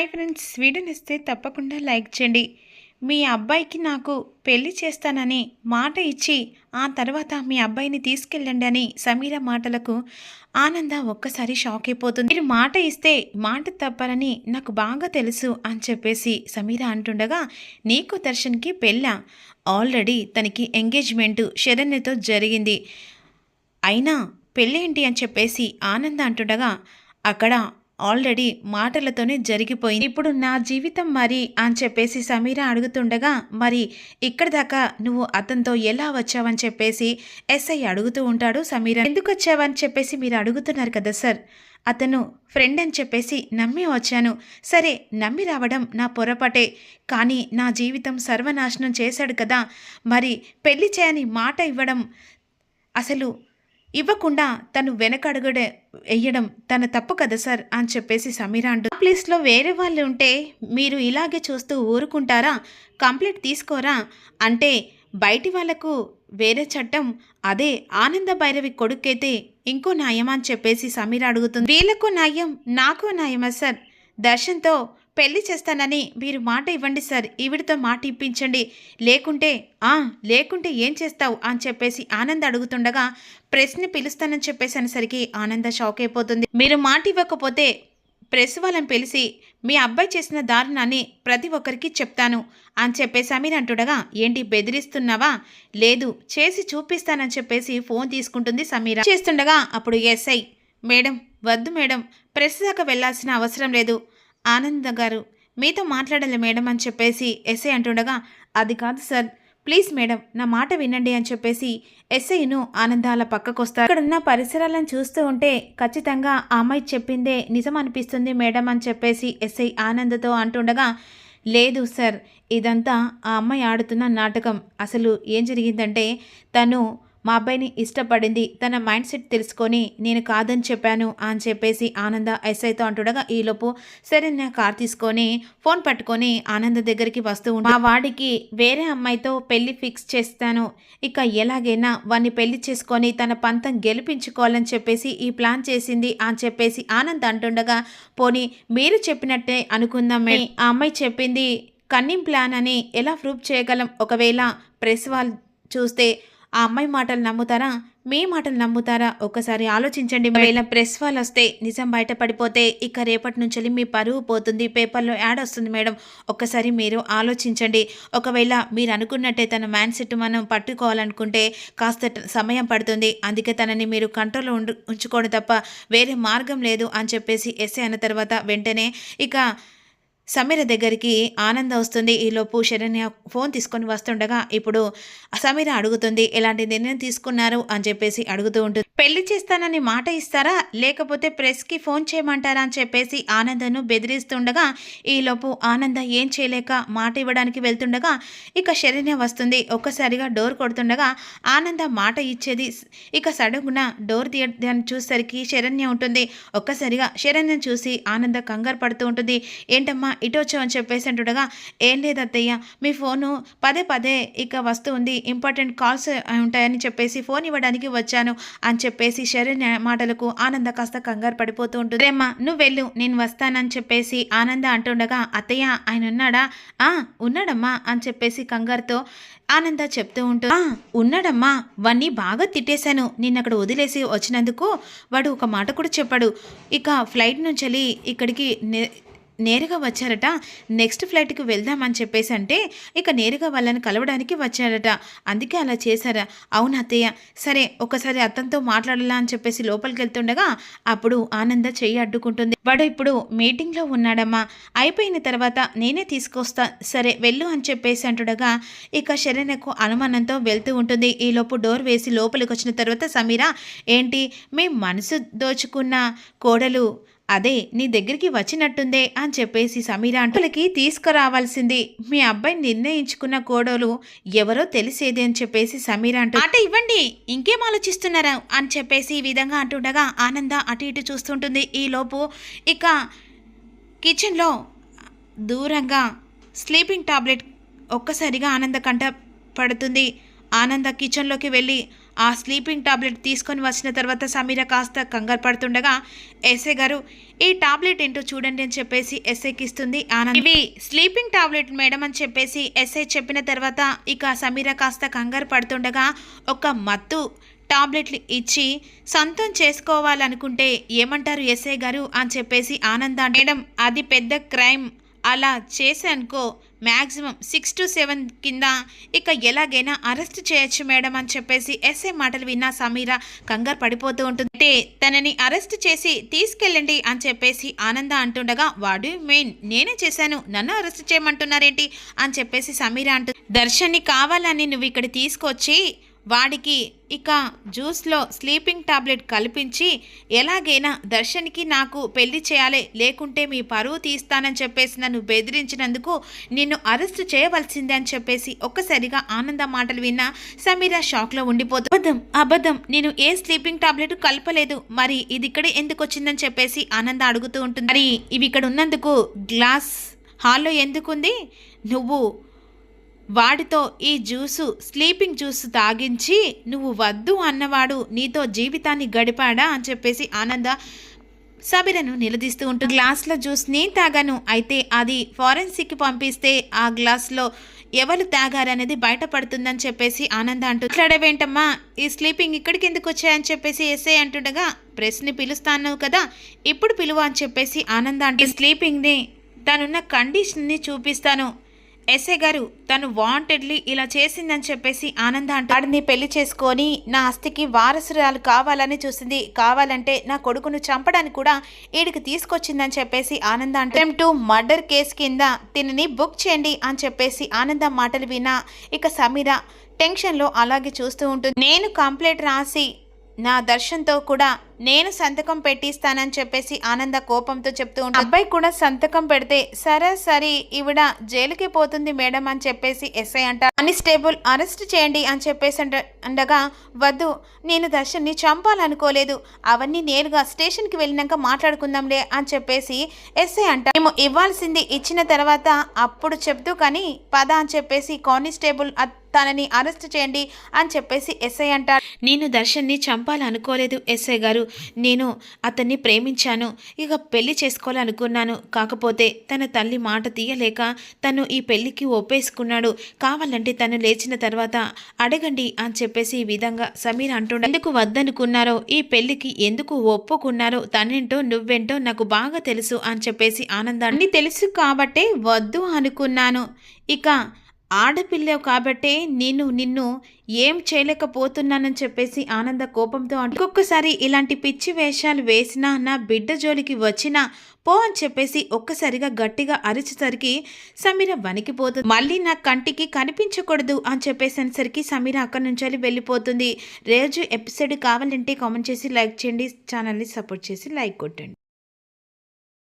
Hi friends. వీడియోని ఇస్తే తప్పకుండా లైక్ చేయండి. మీ అబ్బాయికి నాకు పెళ్ళి చేస్తానని మాట ఇచ్చి ఆ తర్వాత మీ అబ్బాయిని తీసుకెళ్ళండి అని సమీర మాటలకు ఆనంద ఒక్కసారి షాక్ అయిపోతుంది. మీరు మాట ఇస్తే మాట తప్పాలని నాకు బాగా తెలుసు అని చెప్పేసి సమీర అంటుండగా నీకు దర్శన్కి పెళ్ళ? ఆల్రెడీ తనకి ఎంగేజ్మెంటు శరణ్యతో జరిగింది. అయినా పెళ్ళేంటి అని చెప్పేసి ఆనంద అంటుండగా అక్కడ ఆల్రెడీ మాటలతోనే జరిగిపోయింది. ఇప్పుడు నా జీవితం మరి అని చెప్పేసి సమీర అడుగుతుండగా మరి ఇక్కడి దాకా నువ్వు అతనితో ఎలా వచ్చావని చెప్పేసి ఎస్ఐ అడుగుతూ ఉంటాడు సమీర. ఎందుకు వచ్చావని చెప్పేసి మీరు అడుగుతున్నారు కదా సార్. అతను ఫ్రెండ్ అని చెప్పేసి నమ్మి వచ్చాను. సరే నమ్మి రావడం నా పొరపాటే. కానీ నా జీవితం సర్వనాశనం చేశాడు కదా. మరి పెళ్ళి చేయని మాట ఇవ్వడం అసలు ఇవ్వకుండా తను వెనకడుగుడే వెయ్యడం తన తప్పు కదా సార్ అని చెప్పేసి సమీర అంటూ ప్లేస్లో వేరే వాళ్ళు ఉంటే మీరు ఇలాగే చూస్తూ ఊరుకుంటారా? కంప్లైంట్ తీసుకోరా? అంటే బయటి వాళ్ళకు వేరే చట్టం అదే ఆనంద భైరవి కొడుకైతే ఇంకో న్యాయమా అని చెప్పేసి సమీర అడుగుతుంది. వీళ్ళకు న్యాయం నాకు న్యాయమా సార్? దర్శన్తో పెళ్ళి చేస్తానని మీరు మాట ఇవ్వండి సార్. ఈవిడితో మాట ఇప్పించండి. లేకుంటే ఆ లేకుంటే ఏం చేస్తావు? అని చెప్పేసి ఆనంద్ అడుగుతుండగా ప్రెస్ని పిలుస్తానని చెప్పేసి అనేసరికి ఆనంద షాక్ అయిపోతుంది. మీరు మాట ఇవ్వకపోతే ప్రెస్ వాళ్ళని పిలిచి మీ అబ్బాయి చేసిన దారుణాన్ని ప్రతి ఒక్కరికి చెప్తాను. అని చెప్పేసి అమీర్ అంటుండగా ఏంటి బెదిరిస్తున్నావా? లేదు చేసి చూపిస్తానని చెప్పేసి ఫోన్ తీసుకుంటుంది సమీర. చేస్తుండగా అప్పుడు ఎస్ఐ మేడం వద్దు మేడం ప్రెస్ దాకా వెళ్ళాల్సిన అవసరం లేదు. ఆనంద గారు మీతో మాట్లాడాలి మేడం అని చెప్పేసి ఎస్ఐ అంటుండగా అది కాదు సార్ ప్లీజ్ మేడం నా మాట వినండి అని చెప్పేసి ఎస్ఐను ఆనందాల పక్కకొస్తారు. ఇక్కడున్న పరిసరాలను చూస్తూ ఉంటే ఖచ్చితంగా ఆ అమ్మాయి చెప్పిందే నిజం అనిపిస్తుంది మేడం అని చెప్పేసి ఎస్ఐ ఆనందతో అంటుండగా లేదు సార్ ఇదంతా ఆ అమ్మాయి ఆడుతున్న నాటకం. అసలు ఏం జరిగిందంటే తను మా అబ్బాయిని ఇష్టపడింది. తన మైండ్ సెట్ తెలుసుకొని నేను కాదని చెప్పాను అని చెప్పేసి ఆనంద ఎస్ఐతో అంటుండగా ఈలోపు సరే నా కార్ తీసుకొని ఫోన్ పట్టుకొని ఆనంద దగ్గరికి వస్తూ ఉంటా మా వాడికి వేరే అమ్మాయితో పెళ్ళి ఫిక్స్ చేస్తాను. ఇక ఎలాగైనా వాడిని పెళ్ళి చేసుకొని తన పంతం గెలిపించుకోవాలని చెప్పేసి ఈ ప్లాన్ చేసింది అని చెప్పేసి ఆనంద్ అంటుండగా పోనీ మీరు చెప్పినట్టే అనుకుందాం ఆ అమ్మాయి చెప్పింది కన్నింగ్ ప్లాన్ అని ఎలా ప్రూవ్ చేయగలం? ఒకవేళ ప్రెస్ వాళ్ళు చూస్తే ఆ అమ్మాయి మాటలు నమ్ముతారా? మీ మాటలు నమ్ముతారా? ఒక్కసారి ఆలోచించండి. ఒకవేళ ప్రెస్ వాళ్ళు వస్తే నిజం బయటపడిపోతే ఇక రేపటి నుంచి మీ పరువు పోతుంది. పేపర్లో యాడ్ వస్తుంది మేడం. ఒక్కసారి మీరు ఆలోచించండి. ఒకవేళ మీరు అనుకున్నట్టే తన మ్యాన్ సెట్ మనం పట్టుకోవాలనుకుంటే కాస్త సమయం పడుతుంది. అందుకే తనని మీరు కంట్రోల్లో ఉండు ఉంచుకోవడం తప్ప వేరే మార్గం లేదు అని చెప్పేసి ఎస్ఏ అన్న తర్వాత వెంటనే ఇక సమీర దగ్గరికి ఆనంద వస్తుంది. ఈలోపు శరణ్య ఫోన్ తీసుకొని వస్తుండగా ఇప్పుడు సమీర అడుగుతుంది ఎలాంటి నిర్ణయం తీసుకున్నారు? అని చెప్పేసి అడుగుతూ ఉంటుంది. పెళ్ళి చేస్తానని మాట ఇస్తారా? లేకపోతే ప్రెస్కి ఫోన్ చేయమంటారా? అని చెప్పేసి ఆనందను బెదిరిస్తుండగా ఈలోపు ఆనంద ఏం చేయలేక మాట ఇవ్వడానికి వెళ్తుండగా ఇక శరణ్య వస్తుంది. ఒక్కసారిగా డోర్ కొడుతుండగా ఆనంద మాట ఇచ్చేది ఇక సడగున డోర్ తీయడాన్ని చూసేసరికి శరణ్య ఉంటుంది. ఒక్కసారిగా శరణ్యం చూసి ఆనంద కంగారు పడుతూ ఉంటుంది. ఏంటమ్మా ఇటు వచ్చామని చెప్పేసి అంటుండగా ఏం లేదు అత్తయ్య మీ ఫోను పదే పదే ఇక వస్తూ ఉంది ఇంపార్టెంట్ కాల్స్ ఉంటాయని చెప్పేసి ఫోన్ ఇవ్వడానికి వచ్చాను అని చెప్పేసి శరణ్ మాటలకు ఆనంద కాస్త కంగారు పడిపోతూ ఉంటుంది. రేమ్మా నువ్వు వెళ్ళు నేను వస్తానని చెప్పేసి ఆనంద అంటుండగా అత్తయ్య ఆయన ఉన్నాడా? ఆ ఉన్నాడమ్మా అని చెప్పేసి కంగారుతో ఆనంద చెప్తూ ఉంటుంది "ఆ, ఉన్నాడమ్మా వాణ్ణి బాగా తిట్టేశాను నిన్న అక్కడ వదిలేసి వచ్చినందుకు వాడు ఒక మాట కూడా చెప్పాడు ఇక ఫ్లైట్ నుంచి వెళ్ళి ఇక్కడికి నే- నేరుగా వచ్చారట. నెక్స్ట్ ఫ్లైట్కి వెళ్దామని చెప్పేసి అంటే ఇక నేరుగా వాళ్ళని కలవడానికి వచ్చారట. అందుకే అలా చేశారా. అవును అత్తయ్య. సరే ఒకసారి అతనితో మాట్లాడాలా అని చెప్పేసి లోపలికి వెళ్తుండగా అప్పుడు ఆనంద చెయ్యి అడ్డుకుంటుంది. వాడు ఇప్పుడు మీటింగ్లో ఉన్నాడమ్మా. అయిపోయిన తర్వాత నేనే తీసుకొస్తా. సరే వెళ్ళు అని చెప్పేసి అంటుండగా ఇక శరణ్యకు అనుమానంతో వెళ్తూ ఉంటుంది. ఈలోపు డోర్ వేసి లోపలికి వచ్చిన తర్వాత సమీర ఏంటి? మీ మనసు దోచుకున్న కోడలు అదే నీ దగ్గరికి వచ్చినట్టుందే అని చెప్పేసి సమీర అంటులకి తీసుకురావాల్సింది. మీ అబ్బాయి నిర్ణయించుకున్న కోడోలు ఎవరో తెలిసేది అని చెప్పేసి సమీర అంటూ ఆట ఇవ్వండి ఇంకేం ఆలోచిస్తున్నారా అని చెప్పేసి ఈ విధంగా అంటుండగా ఆనంద అటు ఇటు చూస్తుంటుంది. ఈలోపు ఇక కిచెన్లో దూరంగా స్లీపింగ్ టాబ్లెట్ ఒక్కసారిగా ఆనంద కంట పడుతుంది. ఆనంద కిచెన్లోకి వెళ్ళి ఆ స్లీపింగ్ టాబ్లెట్ తీసుకొని వచ్చిన తర్వాత సమీర కాస్త కంగారు పడుతుండగా ఎస్ఏ గారు ఈ టాబ్లెట్ ఏంటో చూడండి అని చెప్పేసి ఎస్ఐకి ఇస్తుంది ఆనంద్. ఇవి స్లీపింగ్ టాబ్లెట్ మేడం అని చెప్పేసి ఎస్ఐ చెప్పిన తర్వాత ఇక సమీర కాస్త కంగారు పడుతుండగా ఒక మత్తు టాబ్లెట్లు ఇచ్చి సొంతం చేసుకోవాలనుకుంటే ఏమంటారు ఎస్ఐ గారు? అని చెప్పేసి ఆనంద మేడం అది పెద్ద క్రైమ్. అలా చేశానుకో మ్యాక్సిమం సిక్స్ టు సెవెన్ కింద ఇక ఎలాగైనా అరెస్ట్ చేయొచ్చు మేడం అని చెప్పేసి ఎస్ఐ మాటలు విన్న సమీర కంగారు పడిపోతూ ఉంటుంది. అంటే తనని అరెస్ట్ చేసి తీసుకెళ్ళండి అని చెప్పేసి ఆనంద అంటుండగా వాడు మెయిన్ నేనే చేశాను నన్ను అరెస్ట్ చేయమంటున్నారేంటి? అని చెప్పేసి సమీర అంటు దర్శన్ని కావాలని నువ్వు ఇక్కడ తీసుకొచ్చి వాడికి ఇక జ్యూస్లో స్లీపింగ్ టాబ్లెట్ కల్పించి ఎలాగైనా దర్శన్కి నాకు పెళ్ళి చేయాలి లేకుంటే మీ పరువు తీస్తానని చెప్పేసి నన్ను బెదిరించినందుకు నిన్ను అరెస్ట్ చేయవలసిందే అని చెప్పేసి ఒక్కసారిగా ఆనంద మాటలు విన్న సమీర షాక్లో ఉండిపోతుంది అబద్ధం అబద్ధం నేను ఏ స్లీపింగ్ టాబ్లెట్ కలపలేదు మరి ఇది ఇక్కడ ఎందుకు వచ్చిందని చెప్పేసి ఆనంద అడుగుతూ ఉంటుంది. మరి ఇవి ఇక్కడ ఉన్నందుకు గ్లాస్ హాల్లో ఎందుకుంది? నువ్వు వాడితో ఈ జ్యూసు స్లీపింగ్ జ్యూస్ తాగించి నువ్వు వద్దు అన్నవాడు నీతో జీవితాన్ని గడిపాడా అని చెప్పేసి ఆనంద సబిరను నిలదీస్తూ ఉంటుంది. గ్లాస్లో జ్యూస్ని తాగాను. అయితే అది ఫారెన్సిక్కి పంపిస్తే ఆ గ్లాస్లో ఎవరు తాగారనేది బయటపడుతుందని చెప్పేసి ఆనంద అంటూ మాట్లాడవేంటమ్మా? ఈ స్లీపింగ్ ఇక్కడికి ఎందుకు వచ్చాయని చెప్పేసి ఎస్ఐ అంటుండగా ప్రెస్ని పిలుస్తాను కదా ఇప్పుడు పిలువ అని చెప్పేసి ఆనంద అంటే స్లీపింగ్ని తనున్న కండిషన్ని చూపిస్తాను. ఎస్ఐ గారు తను వాంటెడ్లీ ఇలా చేసిందని చెప్పేసి ఆనంద అంటాడిని పెళ్ళి చేసుకొని నా ఆస్తికి వారసురాలు కావాలని చూసింది. కావాలంటే నా కొడుకును చంపడానికి కూడా ఈడికి తీసుకొచ్చిందని చెప్పేసి ఆనంద అంటే టు మర్డర్ కేసు కింద తినని బుక్ చేయండి అని చెప్పేసి ఆనంద మాటలు వినా ఇక సమీర టెన్షన్లో అలాగే చూస్తూ ఉంటుంది. నేను కంప్లైంట్ రాసి నా దర్శన్తో కూడా నేను సంతకం పెట్టిస్తానని చెప్పేసి ఆనంద కోపంతో చెప్తూ ఉంటాను అబ్బాయి కూడా సంతకం పెడితే సరే సరే ఈవిడ జైలుకి పోతుంది మేడం అని చెప్పేసి ఎస్ఐ అంట. కానిస్టేబుల్ అరెస్ట్ చేయండి అని చెప్పేసి అండగా వద్దు నేను దర్శన్ని చంపాలనుకోలేదు అవన్నీ నేరుగా స్టేషన్కి వెళ్ళినాక మాట్లాడుకుందాంలే అని చెప్పేసి ఎస్ఐ అంట. మేము ఇవ్వాల్సింది ఇచ్చిన తర్వాత అప్పుడు చెప్తూ కానీ పద అని చెప్పేసి కానిస్టేబుల్ తనని అరెస్ట్ చేయండి అని చెప్పేసి ఎస్ఐ అంటారు. నేను దర్శన్ని చంపాలనుకోలేదు ఎస్ఐ గారు. నేను అతన్ని ప్రేమించాను. ఇక పెళ్ళి చేసుకోవాలనుకున్నాను. కాకపోతే తన తల్లి మాట తీయలేక తను ఈ పెళ్ళికి ఒప్పేసుకున్నాడు. కావాలంటే తను లేచిన తర్వాత అడగండి అని చెప్పేసి ఈ విధంగా సమీర్ అంటుండ ఎందుకు వద్దనుకున్నారో? ఈ పెళ్ళికి ఎందుకు ఒప్పుకున్నారో? తనేంటో నువ్వేంటో నాకు బాగా తెలుసు అని చెప్పేసి ఆనందాన్ని తెలుసు కాబట్టే వద్దు అనుకున్నాను. ఇక ఆడపిల్ల కాబట్టే నేను నిన్ను ఏం చేయలేకపోతున్నానని చెప్పేసి ఆనంద కోపంతో ఇంకొకసారి ఇలాంటి పిచ్చి వేషాలు వేసినా నా బిడ్డ జోలికి వచ్చినా పో అని చెప్పేసి ఒక్కసారిగా గట్టిగా అరిచేసరికి సమీర వణికిపోతుంది. మళ్ళీ నా కంటికి కనిపించకూడదు అని చెప్పేసరికి సమీర అక్కడి నుంచి వెళ్ళిపోతుంది. రోజు ఎపిసోడ్ కావాలంటే కామెంట్ చేసి లైక్ చేయండి. ఛానల్ని సపోర్ట్ చేసి లైక్ కొట్టండి.